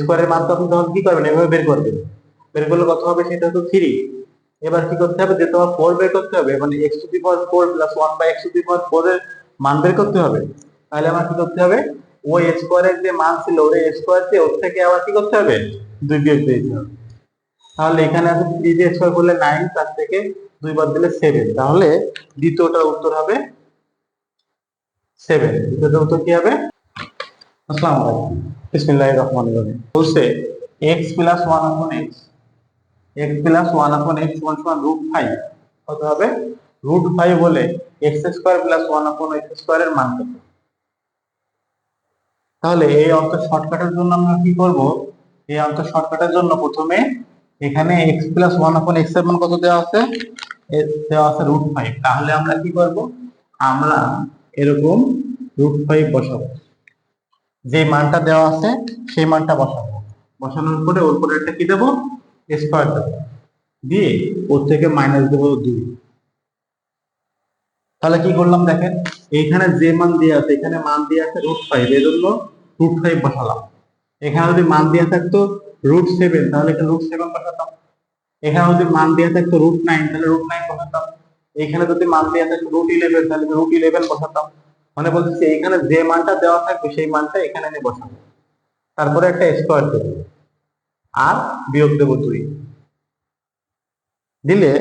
স্কোয়ারের মান তো আপনি তখন কি করবেন? এভাবে বের করবেন। বের করলে কত হবে? সেটা তো থ্রি এবার কি করতে হবে? যে তোমার ফোর বের করতে হবে মানে X to the power four plus one by X to the power four এর মান বের করতে হবে। তাহলে আমার কি করতে হবে? ওই স্কোয়ারের যে মান ছিল, ওই স্কোয়ার দিয়ে ওর থেকে আবার কি করতে হবে? দুই বিয়োগ দিয়ে দিতে হবে। তাহলে এখানে আছে থ্রি দিয়ে স্কোয়ার করলে নাইন তার থেকে দুই বার দিলে সেভেন তাহলে দ্বিতীয়টার উত্তর হবে সেভেন দ্বিতীয়টার উত্তর কি হবে? আসসালামু আলাইকুম। বিসমিল্লাহির রহমানির রহিম। বলছে, x plus one upon X X plus one upon X সমান সমান রুট ফাইভ কত হবে? রুট ফাইভ হলে X square plus one upon X স্কোয়ারের মান কত? তাহলে এই অঙ্ক শর্টকাটের জন্য আমরা কি করব? এই অঙ্ক শর্টকাটের জন্য প্রথমে এখানে x প্লাস ওয়ান আপন এক্সের মান কত দেওয়া আছে? দেওয়া আছে রুট ফাইভ তাহলে আমরা কি করব? আমরা এরকম রুট ফাইভ বসাবো। যে মানটা দেওয়া আছে, সেই মানটা বসাবো। বসানোর পরে ওর পরে একটা কি দেবো? স্কোয়ার দেবো। দিয়ে ওর থেকে মাইনাস দেবো দুই। তাহলে কি করলাম দেখেন, এইখানে যে মান দিয়ে আছে, এখানে মান দিয়ে আছে রুট ফাইভ এই জন্য রুট ফাইভ বসালাম। এখানে যদি মান দিয়ে থাকতো রুট সেভেন তাহলে এখানে রুট সেভেন বসাতাম। এখানে যদি মান দিয়ে থাকতো রুট নাইন তাহলে রুট নাইন বসাতাম। এখানে যদি মান দিয়ে থাকতো রুট ইলেভেন তাহলে রুট ইলেভেন বসাতাম। মানে বলতেছি, এখানে যে মানটা দেওয়া থাকবে, সেই মানটা এখানে এনে বসাবো। তারপরে একটা স্কোয়ার দেবো আর বিয়োগ দেবো দুই। দিলে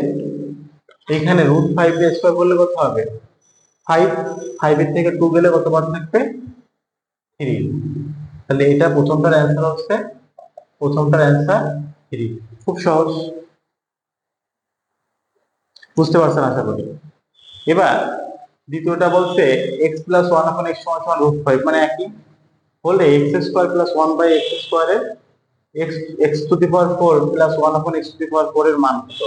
এখানে রুট ফাইভ স্কোয়ার করলে কত হবে? ফাইভ ফাইভের থেকে টু গেলে কত বার থাকবে? থ্রি তাহলে এটা প্রথমটার অ্যান্সার হচ্ছে, প্রথমটার অ্যান্সার থ্রি খুব সহজ। বুঝতে পারছেন আশা করি? এবার দ্বিতীয়টা বলছে এক্স প্লাস ওয়ান এখন এক্স সমান সমান রুট ফাইভ মানে একই। হলে X square plus one by X স্কোয়ারের X X to the power four plus one upon X to the power four এর মান কত?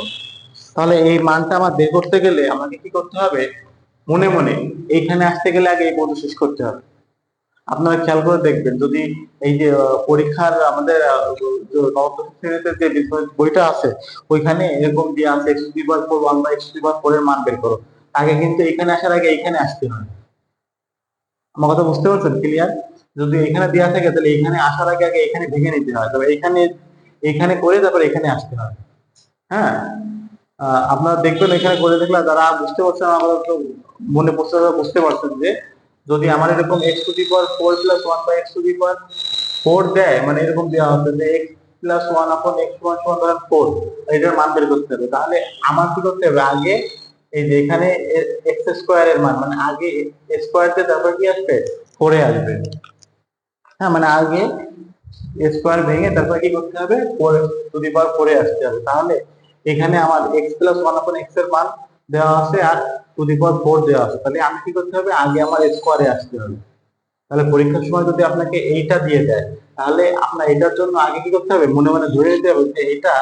তাহলে এই মানটা আমার বের করতে গেলে আমাকে কি করতে হবে? মনে মনে এইখানে আসতে গেলে আগে এই পদ শেষ করতে হবে। আপনারা খেয়াল করে দেখবেন, যদি এই যে পরীক্ষার আমাদের শ্রেণীতে যে বইটা আছে, ওইখানে এরকম দিয়ে আছে X to the power four one by X to the power four এর মান বের করো। আগে কিন্তু এখানে আসার আগে এখানে আসতে হয় আমার কথা বুঝতে পারছেন? ক্লিয়ার যদি এখানে দেওয়া থাকে, তাহলে এখানে আসার আগে আগে এখানে ভেঙে নিতে হয়। তবে এখানে এখানে করে তারপর এখানে আসতে হয়? হ্যাঁ আপনারা দেখবেন এখানে করে দেখলে যারা বুঝতে পারছেন আমার তো মনে পড়ছে বুঝতে পারছেন যে যদি আমার এরকম X to the power four plus one by X to the power four দেয় মানে এরকম দেওয়া হচ্ছে যে X plus one upon X one সমান ধরেন ফোর এটার মান বের করতে হবে। তাহলে আমার কি করতে হবে? আগে এই যে এখানে এক্স স্কোয়ার এর মান মানে আগে স্কোয়ার দিয়ে তারপর কি আসবে? ফোরে আসবে। হ্যাঁ মানে আগে স্কোয়ার ভেঙে তারপর কি করতে হবে? ফোর টু দি পাওয়ার ফোরে আসতে হবে। তাহলে এখানে আমার এক্স প্লাস ওয়ান আপন এক্সের মান দেওয়া আছে আর টু দি পাওয়ার ফোর দেওয়া আছে। তাহলে আমি কি করতে হবে? আগে আমার স্কোয়ারে আসতে হবে। তাহলে পরীক্ষার সময় যদি আপনাকে এইটা দিয়ে দেয়, তাহলে আপনার এটার জন্য আগে কি করতে হবে? মনে মনে ধরে নিতে হবে যে এটা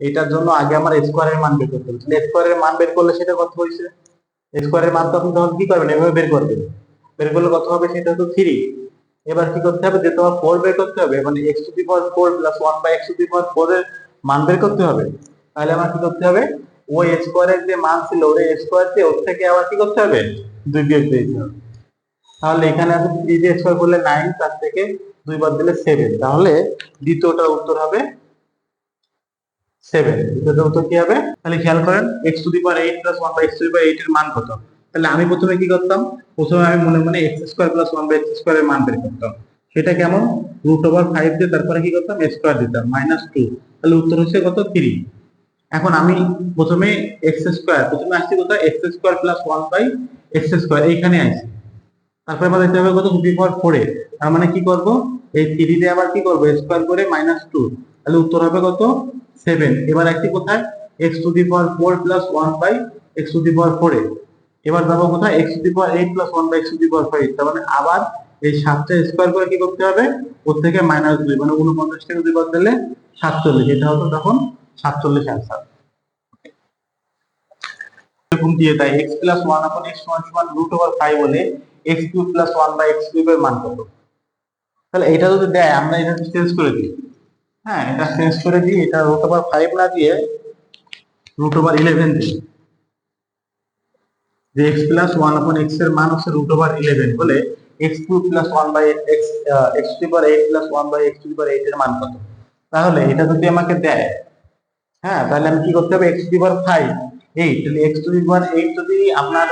এটার জন্য আগে আমার স্কোয়ারের মান বের করতে হবে। তাহলে স্কোয়ারের মান বের করলে সেটা কত হয়েছে? স্কোয়ারের মান তো আপনি তখন কি করবেন? এভাবে বের করবেন বের করলে কত হবে? সেটা তো থ্রি এবার কি করতে হবে? যে তোমার ফোর বের করতে হবে মানে X to the power four plus one by X to the power four এর মান বের করতে হবে। তাহলে আমার কি করতে হবে? ওই স্কোয়ারের যে মান ছিল ওই স্কোয়ার দিয়ে ওর থেকে আবার কি করতে হবে? দুই বিয়োগ দিয়ে দিতে হবে। তাহলে এখানে আছে থ্রি স্কোয়ার করলে নাইন তার থেকে দুই বার দিলে সেভেন তাহলে দ্বিতীয়টার উত্তর হবে সেভেন দ্বিতীয়টার উত্তর কি হবে? তাহলে খেয়াল করেন X to the power eight plus one by X to the power eight এর মান কত? তাহলে আমি প্রথমে কি করতাম? প্রথমে আমি মনে মনে X square plus one by X square এর মান বের করতাম। সেটা কেমন? রুট ফাইভ দিয়ে তারপরে কি করতাম? স্কোয়ার দিতাম মাইনাস টু তাহলে উত্তর হচ্ছে কত? থ্রি এখন আমি প্রথমে এক্স স্কোয়ার প্রথমে আসছি কোথায়? X square plus one by X square এইখানে আসছি। তারপরে আবার দিতে হবে কত? টু দি ফোরে তার মানে কি করব? এই থ্রি দিয়ে আবার কি করব? স্কোয়ার করে মাইনাস টু তাহলে উত্তর হবে কত? সেভেন এবার একটি কোথায়? X to the power four plus one by X to the power ফোরে এবার যাব কোথায়? X to the power eight plus one by X to the power five তার মানে আবার এই সাতটা স্কোয়ার করে কি করতে হবে? থেকে মাইনাস দুই মানে উনপঞ্চাশ থেকে দুই বাদ দিলে সাতচল্লিশ। এটা হতো তখন সাতচল্লিশ answer X plus one X সমান রুট ওভার ফাইভ হলে X cube plus one by X কিউবের মান কত? তাহলে এটা যদি দেয়, আমরা এটা চেঞ্জ করে দিই। হ্যাঁ এটা চেঞ্জ করে দিই, এটা রুট ওভার ফাইভ না দিয়ে রুট ওভার ইলেভেন দিই। যে এক্স প্লাস ওয়ান আপন এক্সের মান হচ্ছে রুট ওভার ইলেভেন বলে X cube plus one by X X to power eight plus one by X to the eight এর মান কত? তাহলে এটা যদি আমাকে দেয় হ্যাঁ তাহলে আমি কি করতে হবে? X to power five eight তাহলে এক্স টু পাওয়ার এইট যদি আপনার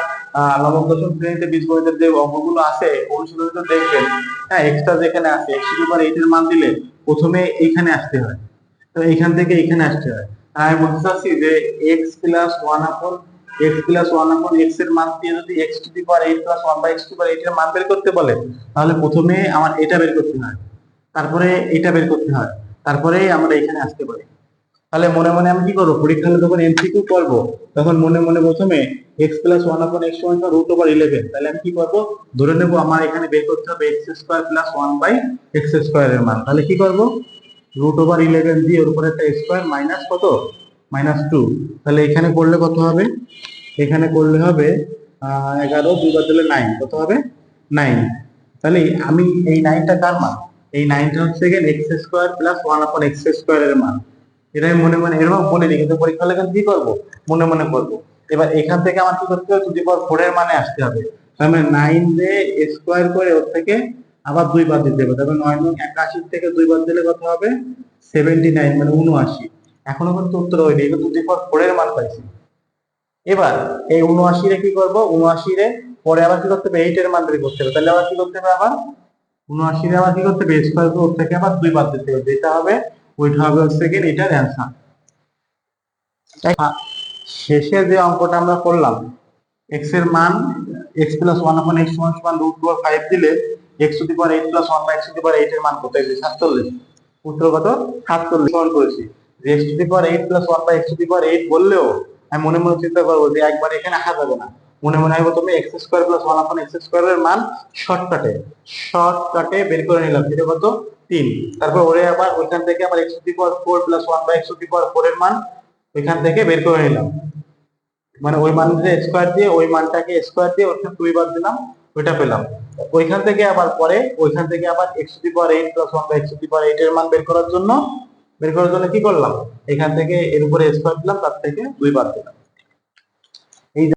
নবম, দশম শ্রেণীতে বীজগণিতের যে অঙ্কগুলো আছে অনুশীলনে তো দেখবেন হ্যাঁ এক্সট্রা যেখানে আছে এক্স টু পাওয়ার এইট এর মান দিলে প্রথমে এখানে আসতে হয়। তো এইখান থেকে এখানে আসতে হয়। আমি বলতে চাচ্ছি যে X plus one upon X plus one upon এক্সের মান দিয়ে যদি X to the power eight plus one by X to power eight এর মান বের করতে বলে, তাহলে প্রথমে আমার এটা বের করতে হয়। তারপরে এটা বের করতে হয়। তারপরে আমরা এখানে আসতে পারি। তাহলে মনে মনে আমি কি করব? পরীক্ষা হলে যখন এমসিকিউ করব, তখন মনে মনে প্রথমে X plus one upon X one root over eleven তাহলে আমি কি করব? ধরে নেব আমার এখানে বের করতে হবে X square plus one by X square এর মান। তাহলে কি করব? রুট ওভার ইলেভেন দিয়ে ওর উপরে একটা স্কোয়ার মাইনাস কত? মাইনাস টু তাহলে এখানে করলে কত হবে? এখানে করলে হবে এগারো, দুই বার দিলে নাইন কত হবে? নাইন তাহলে আমি এই নাইনটা কার মান? এই নাইনটা হচ্ছে X square plus one upon X square এর মান। এটা আমি মনে মনে, এরকম বলিনি কিন্তু পরীক্ষা লেখা কি করব? মনে মনে করব। এবার এখান থেকে আমার কি করতে হবে টু দি পাওয়ার ফোর এর মানে আসতে হবে। মানে নাইন দিয়ে স্কোয়ার করে ওর থেকে আবার দুই বার দিতে হবে। তবে নয় নয় একাশি থেকে দুই বার দিলে কত হবে? সেভেন্টি নাইন মানে উনআশি এখনও কিন্তু উত্তর হয়নি, এটা টু দি পাওয়ার এর মান পাইছি। এবার এই উনআশি রে কি করব? উনআশি রে পরে আবার কি করতে হবে? এইট এর মান বের করতে হবে। তাহলে আবার কি করতে হবে আবার? উনআশি রে আবার কি করতে হবে? স্কোয়ার করে ওর থেকে আবার দুই বার দিতে হবে। যেটা হবে ওইটা হবে হচ্ছে গিয়ে এটার অ্যান্সার শেষে যে অঙ্কটা আমরা করলাম এক্সের মান X plus one upon X সমান সমান রুট টু ফাইভ দিলে X to the power eight plus one X to the power eight এর মান কত এসেছে সাতচল্লিশ। উত্তর কত? সাতচল্লিশ। সমান করেছি। যে x to the power eight plus one by x to the power eight বললেও আমি মনে মনে চিন্তা করব যে একবার এখানে আসা যাবে না। মনে মনে হয় তুমি x square plus one upon x square এর মান শর্টকাটে শর্টকাটে বের করে নিলাম। সেটা কত? তিন। তারপর ওরে আবার ওইখান থেকে আবার x to power four plus one by x to power four এর মান ওইখান থেকে বের করে নিলাম। মানে ওই মানটা স্কোয়ার দিয়ে, ওই মানটাকে স্কোয়ার দিয়ে ওখানে দুই বার দিলাম, ওইটা পেলাম। ওইখান থেকে আবার পরে, ওইখান থেকে আবার x to power eight plus one by x to the power eight এর মান বের করার জন্য, বের করার জন্য কি করলাম? এখান থেকে এর উপরে স্কোয়ার দিলাম, তার থেকে দুই বার দিলাম।